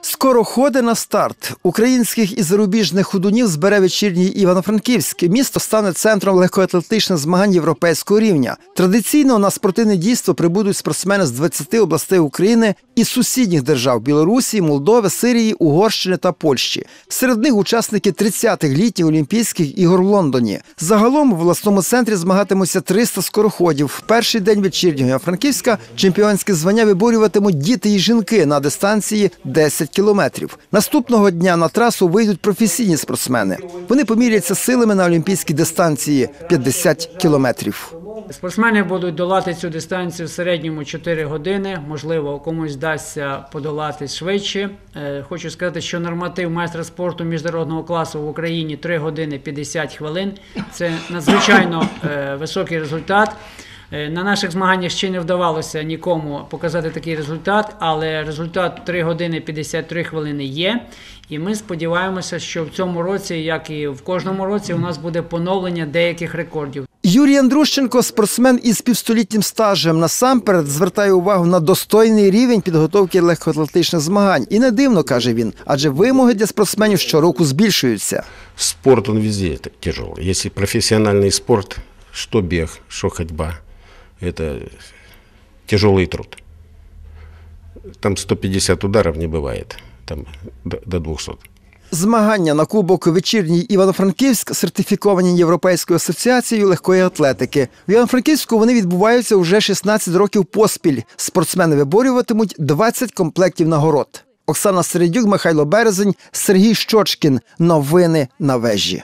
Скороходи на старт. Українських і зарубіжних худунів збере вечірній Івано-Франківськ. Місто стане центром легкоатлетичних змагань європейського рівня. Традиційно на спортивне дійство прибудуть спортсмени з 20 областей України і сусідніх держав Білорусі, Молдови, Сирії, Угорщини та Польщі. Серед них учасники 30-х літніх Олімпійських ігор в Лондоні. Загалом в обласному центрі змагатимуться 300 скороходів. В перший день вечірнього Івано-Франківська чемпіонське звання виборюватимуть діти і жінки на дистанції 10 кілометрів. Наступного дня на трасу вийдуть професійні спортсмени. Вони поміряться силами на олімпійській дистанції 50 кілометрів. Спортсмени будуть долати цю дистанцію в середньому 4 години. Можливо, комусь вдасться подолати швидше. Е, Хочу сказати, що норматив майстра спорту міжнародного класу в Україні 3 години 50 хвилин. Це надзвичайно е, високий результат. Е, На наших змаганнях ще не вдавалося нікому показати такий результат, але результат 3 години 53 хвилини є. І ми сподіваємося, що в цьому році, як і в кожному році, у нас буде поновлення деяких рекордів. Юрій Андрущенко, спортсмен із півстолітнім стажем, насамперед звертає увагу на достойний рівень підготовки легкоатлетичних змагань. І не дивно, каже він, адже вимоги для спортсменів щороку збільшуються. Спорт, он везде т- тяжелый. Если профессиональный спорт, что бег, что ходьба, это тяжелый труд. Там 150 ударов не бывает, там до, до 200. Змагання на кубок вечірній Івано-Франківськ сертифіковані Європейською асоціацією легкої атлетики. В Івано-Франківську вони відбуваються вже 16 років поспіль. Спортсмени виборюватимуть 20 комплектів нагород. Оксана Середюк, Михайло Березень, Сергій Щочкін. Новини на вежі.